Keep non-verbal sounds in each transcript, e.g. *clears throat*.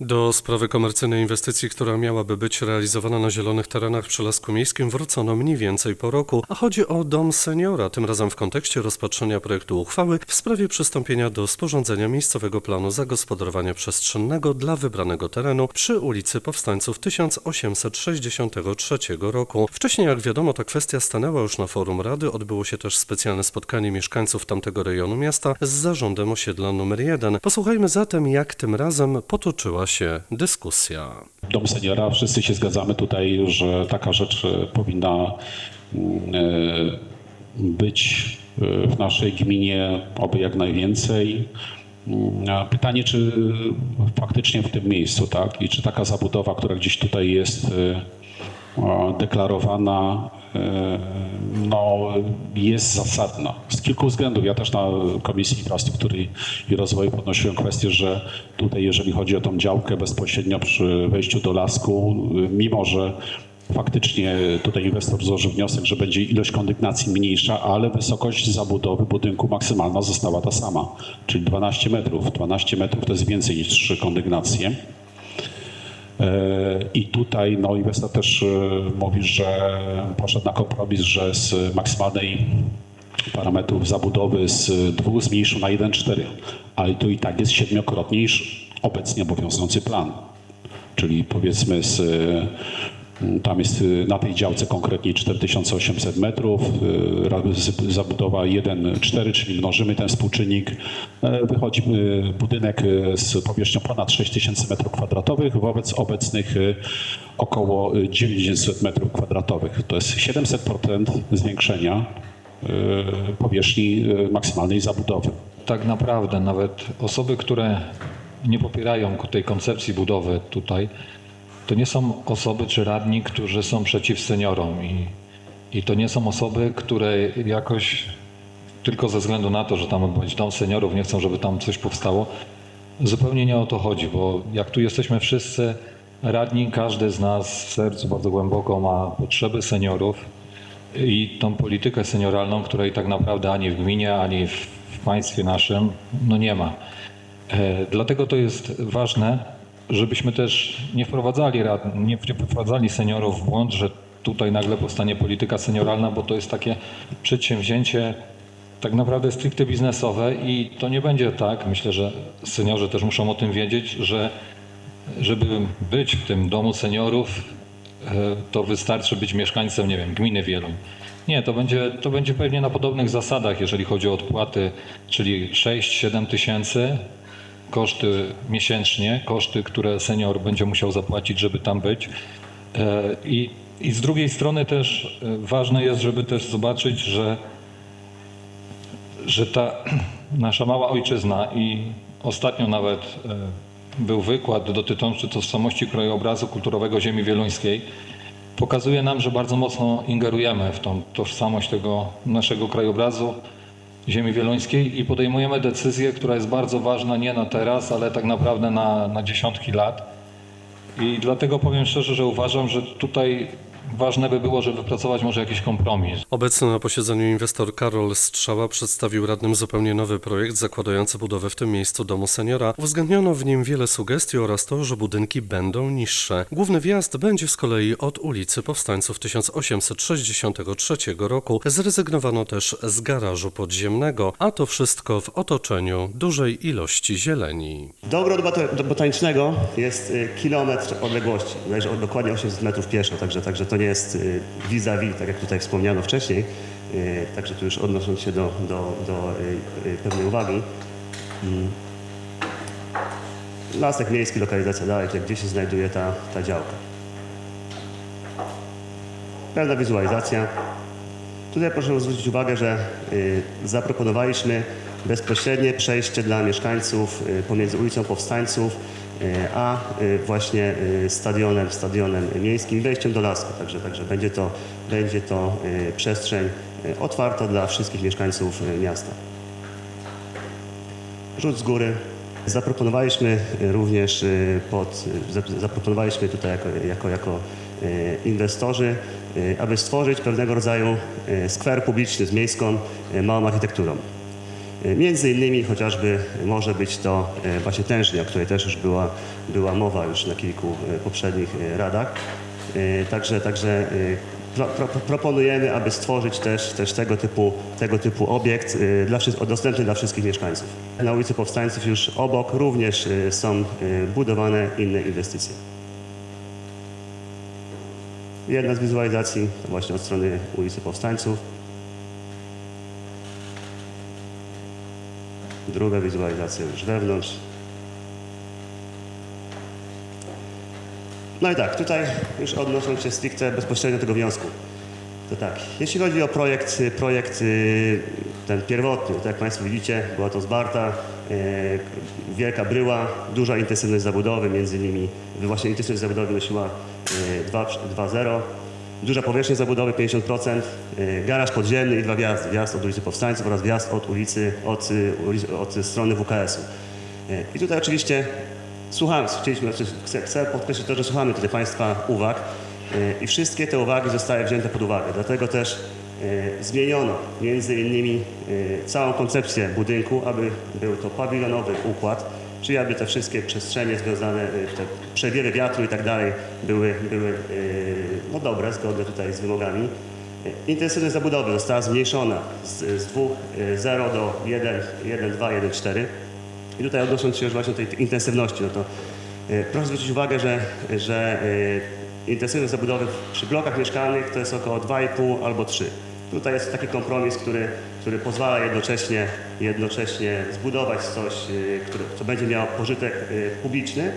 Do sprawy komercyjnej inwestycji, która miałaby być realizowana na zielonych terenach przy Lasku Miejskim wrócono mniej więcej po roku, a chodzi o Dom Seniora, tym razem w kontekście rozpatrzenia projektu uchwały w sprawie przystąpienia do sporządzenia miejscowego planu zagospodarowania przestrzennego dla wybranego terenu przy ulicy Powstańców 1863 roku. Wcześniej, jak wiadomo, ta kwestia stanęła już na forum Rady, odbyło się też specjalne spotkanie mieszkańców tamtego rejonu miasta z zarządem osiedla numer 1. Posłuchajmy zatem, jak tym razem potoczyła się dyskusja. Dom seniora, wszyscy się zgadzamy tutaj, że taka rzecz e, powinna mm, e, być e, w naszej gminie, oby jak najwięcej. Mm, Pytanie, czy faktycznie w tym miejscu, tak? I czy taka zabudowa, która gdzieś tutaj jest deklarowana, e, no, jest zasadna. Z kilku względów. Ja też na Komisji Infrastruktury i Rozwoju podnosiłem kwestię, że tutaj, jeżeli chodzi o tą działkę bezpośrednio przy wejściu do lasku, mimo że faktycznie tutaj inwestor złożył wniosek, że będzie ilość kondygnacji mniejsza, ale wysokość zabudowy budynku maksymalna została ta sama, czyli 12 metrów. 12 metrów to jest więcej niż trzy kondygnacje. E, I tutaj no, inwestor też e, mówi, że poszedł na kompromis, że z maksymalnej parametrów zabudowy z dwóch zmniejszył na 1,4, ale to i tak jest siedmiokrotnie niż obecnie obowiązujący plan. Czyli powiedzmy z, tam jest e, na tej działce konkretnie 4800 metrów, z- zabudowa 1,4, czyli mnożymy ten współczynnik. E, Wychodzi e, budynek z powierzchnią ponad 6000 metrów kwadratowych wobec obecnych około e, 900 metrów kwadratowych. To jest 700% zwiększenia powierzchni maksymalnej zabudowy. tak naprawdę nawet osoby, które nie popierają tej koncepcji budowy tutaj, to nie są osoby czy radni, którzy są przeciw seniorom i, i to nie są osoby, które jakoś tylko ze względu na to, że tam być dom seniorów, nie chcą, żeby tam coś powstało. Zupełnie nie o to chodzi, bo jak tu jesteśmy wszyscy radni, każdy z nas w sercu bardzo głęboko ma potrzeby seniorów i tą politykę senioralną, której tak naprawdę ani w gminie, ani w, w państwie naszym no nie ma. E, dlatego to jest ważne, żebyśmy też nie wprowadzali, rad, nie, wprowadzali seniorów w błąd, że tutaj nagle powstanie polityka senioralna, bo to jest takie przedsięwzięcie tak naprawdę stricte biznesowe i to nie będzie tak, myślę, że seniorzy też muszą o tym wiedzieć, że żeby być w tym domu seniorów, e, to wystarczy być mieszkańcem, nie wiem, gminy Wieluń. Nie, to będzie, to będzie pewnie na podobnych zasadach, jeżeli chodzi o odpłaty, czyli 6-7 tysięcy koszty miesięcznie, koszty, które senior będzie musiał zapłacić, żeby tam być. E, I, i z drugiej strony też e, ważne jest, żeby też zobaczyć, że że ta *clears throat* nasza mała ojczyzna i ostatnio nawet e, był wykład dotyczący tożsamości krajobrazu kulturowego ziemi wieluńskiej, pokazuje nam, że bardzo mocno ingerujemy w tą tożsamość tego naszego krajobrazu ziemi wieluńskiej i podejmujemy decyzję, która jest bardzo ważna nie na teraz, ale tak naprawdę na, na dziesiątki lat. I dlatego powiem szczerze, że uważam, że tutaj ważne by było, żeby wypracować może jakiś kompromis. Obecny na posiedzeniu inwestor Karol Strzała przedstawił radnym zupełnie nowy projekt zakładający budowę w tym miejscu domu seniora. Uwzględniono w nim wiele sugestii oraz to, że budynki będą niższe. Główny wjazd będzie z kolei od ulicy Powstańców 1863 roku. Zrezygnowano też z garażu podziemnego, a to wszystko w otoczeniu dużej ilości zieleni. Do ogrodu bota- botanicznego jest y, kilometr odległości, o- dokładnie 800 metrów pieszo, także, także to nie jest y, vis-a-vis, tak jak tutaj wspomniano wcześniej. Y, Także tu już odnosząc się do, do, do y, pewnej uwagi. Mm. Lasek miejski, lokalizacja dalej, tutaj gdzie się znajduje ta, ta działka. Pełna wizualizacja. Tutaj proszę zwrócić uwagę, że zaproponowaliśmy bezpośrednie przejście dla mieszkańców pomiędzy ulicą Powstańców a y, właśnie y, stadionem, stadionem miejskim, wejściem do lasku. Także, także będzie to, będzie to y, przestrzeń otwarta dla wszystkich mieszkańców miasta. Rzut z góry. Zaproponowaliśmy również pod, zap- zaproponowaliśmy tutaj jako, jako, jako inwestorzy, aby stworzyć pewnego rodzaju skwer publiczny z miejską małą architekturą. Między innymi chociażby może być to e, właśnie tężnia, o której też już była, była mowa już na kilku e, poprzednich e, radach. Także, także pro, pro, proponujemy, aby stworzyć też, też tego, typu, tego typu obiekt dla, dostępny dla wszystkich mieszkańców. Na ulicy Powstańców już obok również są budowane inne inwestycje. Jedna z wizualizacji to właśnie od strony ulicy Powstańców. Druga wizualizacja już wewnątrz. No i tak, tutaj już odnosząc się stricte bezpośrednio do tego wniosku. To tak, jeśli chodzi o projekt, projekt y, ten pierwotny, tak jak Państwo widzicie, była to Zbarta, y, wielka bryła, duża intensywność zabudowy, między innymi właśnie intensywność zabudowy wynosiła y, 2 2,0, duża powierzchnia zabudowy 50%, y, garaż podziemny i dwa wjazdy, wjazd od ulicy Powstańców oraz wjazd od ulicy, od, y, od strony WKS-u. Y, I tutaj oczywiście słuchamy, chcieliśmy, znaczy chcę, chcę podkreślić to, że słuchamy tutaj Państwa uwag i wszystkie te uwagi zostały wzięte pod uwagę. Dlatego też zmieniono między innymi całą koncepcję budynku, aby był to pawilonowy układ, czyli aby te wszystkie przestrzenie związane, y, te przewiewy wiatru i tak dalej były, były y, no dobre, zgodne tutaj z wymogami. Y, Intensywność zabudowy została zmniejszona z, z 2,0 do 1,2, 1,4. I tutaj odnosząc się już właśnie do tej intensywności, no to proszę zwrócić uwagę, że, że intensywność zabudowy przy blokach mieszkalnych to jest około 2,5 albo 3. Tutaj jest taki kompromis, który, który pozwala jednocześnie, jednocześnie zbudować coś, e, które, co będzie miało pożytek e, publiczny,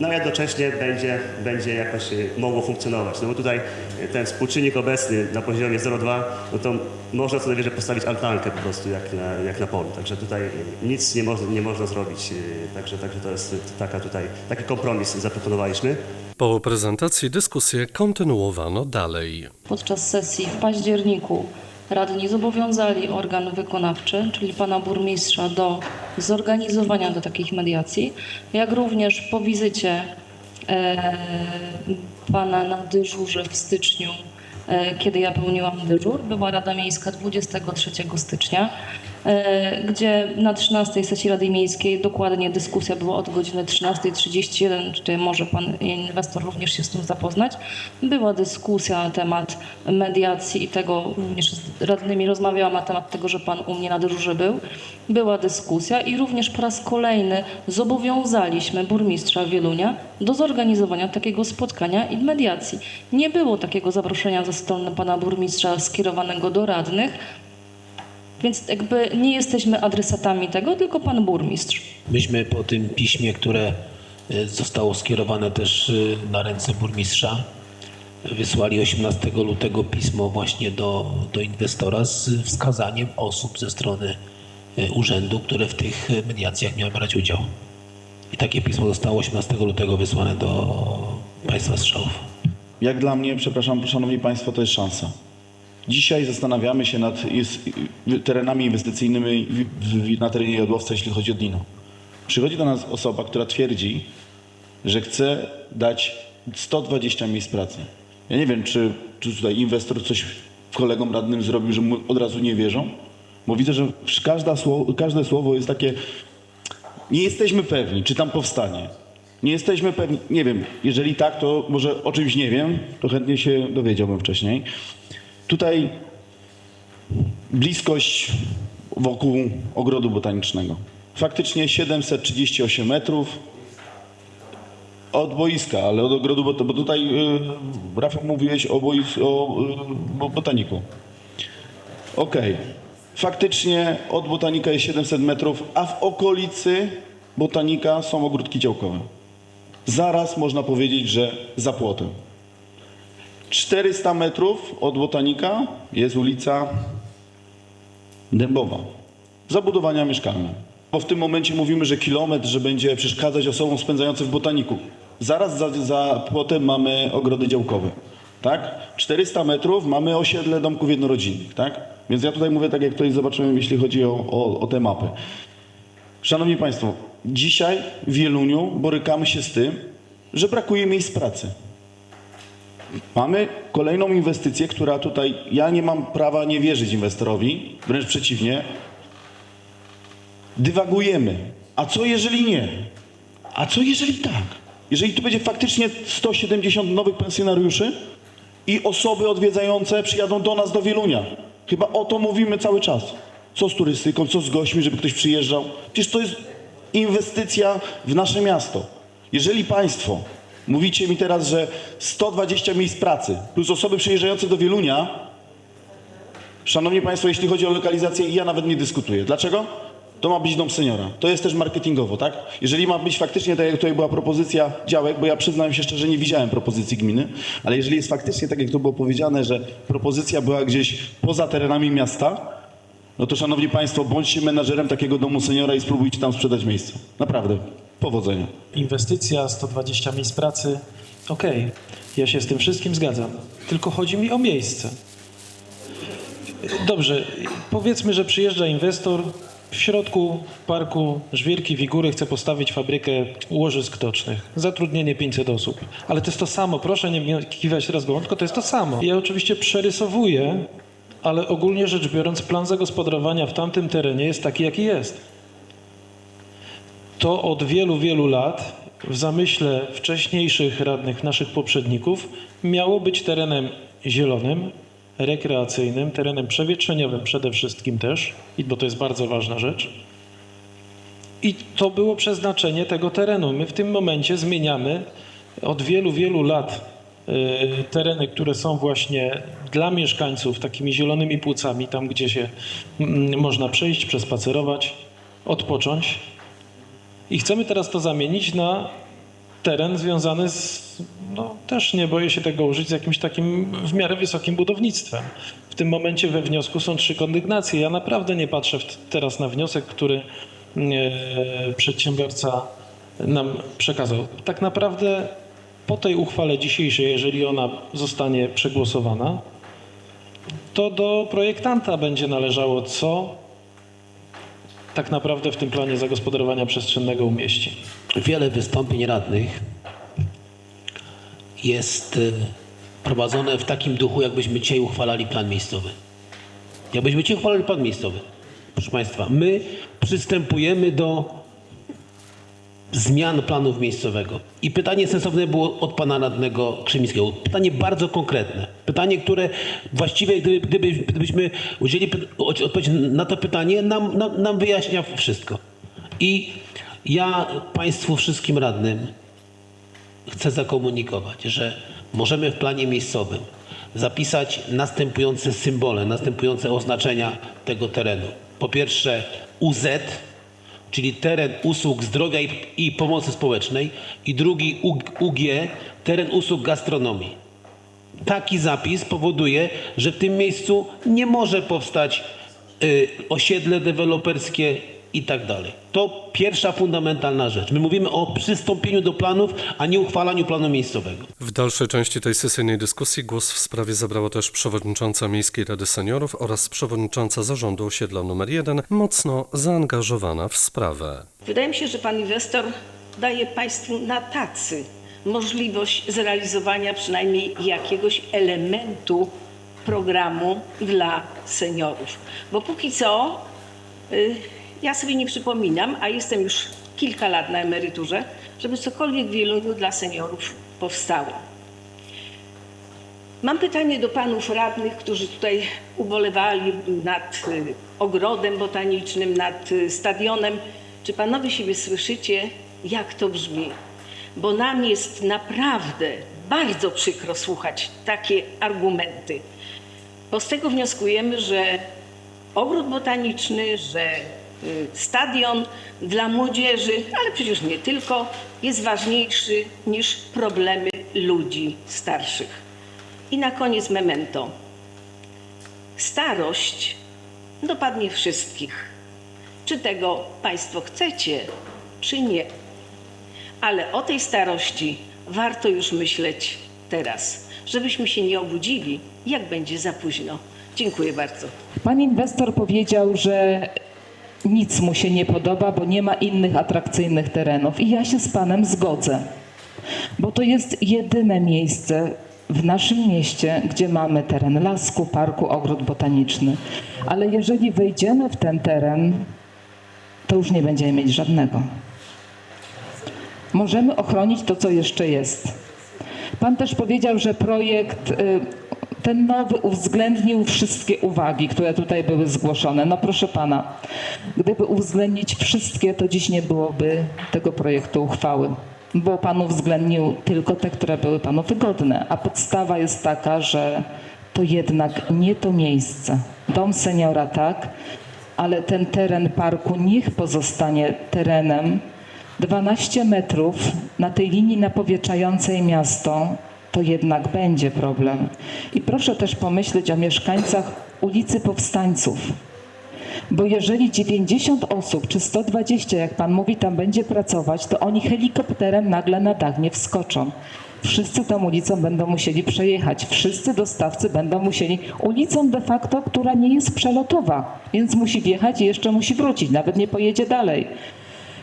no a jednocześnie będzie, będzie jakoś e, mogło funkcjonować. No bo tutaj e, ten współczynnik obecny na poziomie 0,2, no to można co najwyżej postawić altankę po prostu jak na, jak na polu. Także tutaj e, nic nie można, nie można zrobić. Także, także to jest taka tutaj, taki kompromis zaproponowaliśmy. Po prezentacji dyskusję kontynuowano dalej. Podczas sesji w październiku radni zobowiązali organ wykonawczy, czyli pana burmistrza, do zorganizowania do takich mediacji, jak również po wizycie e, pana na dyżurze w styczniu, e, kiedy ja pełniłam dyżur, była Rada Miejska 23 stycznia, gdzie na 13 sesji Rady Miejskiej dokładnie dyskusja była od godziny 13.31, czy może pan inwestor również się z tym zapoznać. Była dyskusja na temat mediacji i tego, również z radnymi rozmawiałam na temat tego, że pan u mnie na dyżurze był. Była dyskusja i również po raz kolejny zobowiązaliśmy burmistrza Wielunia do zorganizowania takiego spotkania i mediacji. Nie było takiego zaproszenia ze strony pana burmistrza skierowanego do radnych, więc jakby nie jesteśmy adresatami tego, tylko pan burmistrz. Myśmy po tym piśmie, które y, zostało skierowane też y, na ręce burmistrza, wysłali 18 lutego pismo właśnie do, do inwestora z wskazaniem osób ze strony y, urzędu, które w tych mediacjach miały brać udział. I takie pismo zostało 18 lutego wysłane do państwa strzałów. Jak dla mnie, przepraszam, szanowni państwo, to jest szansa. Dzisiaj zastanawiamy się nad terenami inwestycyjnymi na terenie Jodłowca, jeśli chodzi o Dino. Przychodzi do nas osoba, która twierdzi, że chce dać 120 miejsc pracy. Ja nie wiem, czy, czy tutaj inwestor coś kolegom radnym zrobił, że mu od razu nie wierzą, bo widzę, że słowo, każde słowo jest takie nie jesteśmy pewni, czy tam powstanie. Nie jesteśmy pewni, nie wiem, jeżeli tak, to może o czymś nie wiem, to chętnie się dowiedziałbym wcześniej. Tutaj bliskość wokół ogrodu botanicznego. Faktycznie 738 metrów od boiska, ale od ogrodu, bot- bo tutaj yy, Rafał mówiłeś o, bois, o yy, botaniku. Okej. Faktycznie od botanika jest 700 metrów, a w okolicy botanika są ogródki działkowe. Zaraz można powiedzieć, że za płotem. 400 metrów od botanika jest ulica Dębowa. Zabudowania mieszkalne. Bo w tym momencie mówimy, że kilometr, że będzie przeszkadzać osobom spędzającym w botaniku. Zaraz za, za płotem mamy ogrody działkowe. Tak? 400 metrów mamy osiedle domków jednorodzinnych. Tak? Więc ja tutaj mówię tak, jak tutaj zobaczyłem, jeśli chodzi o, o, o te mapy. Szanowni Państwo, dzisiaj w Wieluniu borykamy się z tym, że brakuje miejsc pracy. Mamy kolejną inwestycję, która tutaj, ja nie mam prawa nie wierzyć inwestorowi, wręcz przeciwnie. dywagujemy. A co jeżeli nie? A co jeżeli tak? Jeżeli tu będzie faktycznie 170 nowych pensjonariuszy i osoby odwiedzające przyjadą do nas do Wielunia. Chyba o to mówimy cały czas. Co z turystyką, co z gośćmi, żeby ktoś przyjeżdżał? Przecież to jest inwestycja w nasze miasto. Jeżeli Państwo mówicie mi teraz, że 120 miejsc pracy plus osoby przyjeżdżające do Wielunia, Szanowni Państwo, jeśli chodzi o lokalizację, ja nawet nie dyskutuję. Dlaczego? To ma być dom seniora. To jest też marketingowo, tak? Jeżeli ma być faktycznie, tak jak tutaj była propozycja działek, bo ja przyznam się szczerze, nie widziałem propozycji gminy, ale jeżeli jest faktycznie, tak jak to było powiedziane, że propozycja była gdzieś poza terenami miasta, no to Szanowni Państwo, bądźcie menadżerem takiego domu seniora i spróbujcie tam sprzedać miejsce. Naprawdę. Powodzenia. inwestycja, 120 miejsc pracy. Okej, ja się z tym wszystkim zgadzam. Tylko chodzi mi o miejsce. Dobrze, powiedzmy, że przyjeżdża inwestor w środku parku Żwirki Wigury chce postawić fabrykę łożysk tocznych. Zatrudnienie 500 osób. Ale to jest to samo, proszę nie kiwać teraz głową, tylko to jest to samo. Ja oczywiście przerysowuję, ale ogólnie rzecz biorąc plan zagospodarowania w tamtym terenie jest taki, jaki jest to od wielu, wielu lat w zamyśle wcześniejszych radnych naszych poprzedników miało być terenem zielonym, rekreacyjnym, terenem przewietrzeniowym przede wszystkim też, bo to jest bardzo ważna rzecz. I to było przeznaczenie tego terenu. My w tym momencie zmieniamy od wielu, wielu lat y, tereny, które są właśnie dla mieszkańców takimi zielonymi płucami, tam gdzie się mm, można przejść, przespacerować, odpocząć. I chcemy teraz to zamienić na teren związany z, no też nie boję się tego użyć, z jakimś takim w miarę wysokim budownictwem. W tym momencie we wniosku są trzy kondygnacje. Ja naprawdę nie patrzę teraz na wniosek, który e, przedsiębiorca nam przekazał. Tak naprawdę po tej uchwale dzisiejszej, jeżeli ona zostanie przegłosowana, to do projektanta będzie należało co tak naprawdę w tym planie zagospodarowania przestrzennego umieści. Wiele wystąpień radnych jest y, prowadzone w takim duchu, jakbyśmy dzisiaj uchwalali plan miejscowy. Jakbyśmy dzisiaj uchwalali plan miejscowy. Proszę Państwa, my przystępujemy do zmian planów miejscowego. I pytanie sensowne było od pana radnego Krzemińskiego. Pytanie bardzo konkretne. Pytanie, które właściwie gdyby, gdyby, gdybyśmy udzieli py- od- odpowiedzi na to pytanie, nam, nam, nam wyjaśnia wszystko. I ja Państwu wszystkim radnym chcę zakomunikować, że możemy w planie miejscowym zapisać następujące symbole, następujące oznaczenia tego terenu. Po pierwsze UZ, czyli teren usług zdrowia i, i pomocy społecznej i drugi UG, teren usług gastronomii. Taki zapis powoduje, że w tym miejscu nie może powstać y, osiedle deweloperskie i tak dalej. To pierwsza fundamentalna rzecz. My mówimy o przystąpieniu do planów, a nie uchwalaniu planu miejscowego. W dalszej części tej sesyjnej dyskusji głos w sprawie zabrała też przewodnicząca Miejskiej Rady Seniorów oraz przewodnicząca zarządu osiedla nr 1, mocno zaangażowana w sprawę. Wydaje mi się, że pan inwestor daje państwu na tacy możliwość zrealizowania przynajmniej jakiegoś elementu programu dla seniorów. Bo póki co y, ja sobie nie przypominam, a jestem już kilka lat na emeryturze, żeby cokolwiek w Wieluniu dla seniorów powstało. Mam pytanie do panów radnych, którzy tutaj ubolewali nad y, ogrodem botanicznym, nad y, stadionem. Czy panowie siebie słyszycie, jak to brzmi? Bo nam jest naprawdę bardzo przykro słuchać takie argumenty. Bo z tego wnioskujemy, że ogród botaniczny, że stadion dla młodzieży, ale przecież nie tylko, jest ważniejszy niż problemy ludzi starszych. I na koniec memento. Starość dopadnie wszystkich. Czy tego Państwo chcecie, czy nie. Ale o tej starości warto już myśleć teraz, żebyśmy się nie obudzili, jak będzie za późno. Dziękuję bardzo. Pan inwestor powiedział, że nic mu się nie podoba, bo nie ma innych atrakcyjnych terenów. I ja się z panem zgodzę, bo to jest jedyne miejsce w naszym mieście, gdzie mamy teren lasku, parku, ogród botaniczny. Ale jeżeli wejdziemy w ten teren, to już nie będziemy mieć żadnego. Możemy ochronić to, co jeszcze jest. Pan też powiedział, że projekt y, ten nowy uwzględnił wszystkie uwagi, które tutaj były zgłoszone. No proszę pana, gdyby uwzględnić wszystkie, to dziś nie byłoby tego projektu uchwały, bo pan uwzględnił tylko te, które były panu wygodne, a podstawa jest taka, że to jednak nie to miejsce. Dom seniora tak, ale ten teren parku niech pozostanie terenem 12 metrów na tej linii napowietrzającej miasto, to jednak będzie problem. I proszę też pomyśleć o mieszkańcach ulicy Powstańców. Bo jeżeli 90 osób czy 120, jak pan mówi, tam będzie pracować, to oni helikopterem nagle na dach nie wskoczą. Wszyscy tą ulicą będą musieli przejechać. Wszyscy dostawcy będą musieli ulicą de facto, która nie jest przelotowa, więc musi wjechać i jeszcze musi wrócić, nawet nie pojedzie dalej.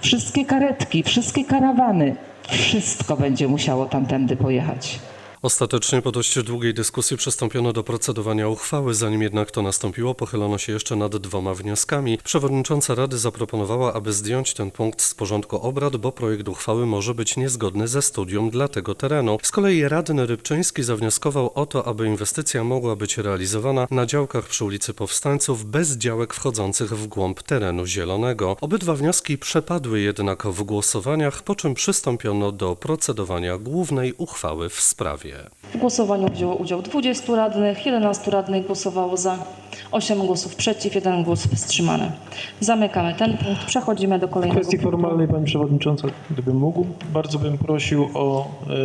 Wszystkie karetki, wszystkie karawany, wszystko będzie musiało tamtędy pojechać. Ostatecznie po dość długiej dyskusji przystąpiono do procedowania uchwały. Zanim jednak to nastąpiło, pochylono się jeszcze nad dwoma wnioskami. Przewodnicząca Rady zaproponowała, aby zdjąć ten punkt z porządku obrad, bo projekt uchwały może być niezgodny ze studium dla tego terenu. Z kolei radny Rybczyński zawnioskował o to, aby inwestycja mogła być realizowana na działkach przy ulicy Powstańców bez działek wchodzących w głąb terenu zielonego. Obydwa wnioski przepadły jednak w głosowaniach, po czym przystąpiono do procedowania głównej uchwały w sprawie. W głosowaniu wzięło udział 20 radnych, 11 radnych głosowało za, 8 głosów przeciw, 1 głos wstrzymany. Zamykamy ten punkt, przechodzimy do W kolejnego kwestii punktu. formalnej, Pani Przewodnicząca, gdybym mógł, bardzo bym prosił o e,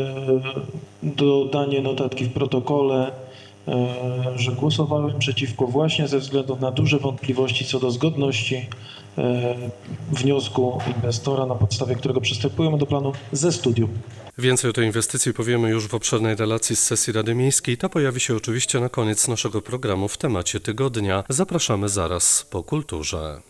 dodanie notatki w protokole, e, że głosowałem przeciwko właśnie ze względu na duże wątpliwości co do zgodności wniosku inwestora, na podstawie którego przystępujemy do planu ze studium. Więcej o tej inwestycji powiemy już w obszernej relacji z sesji Rady Miejskiej. Ta pojawi się oczywiście na koniec naszego programu w temacie tygodnia. Zapraszamy zaraz po kulturze.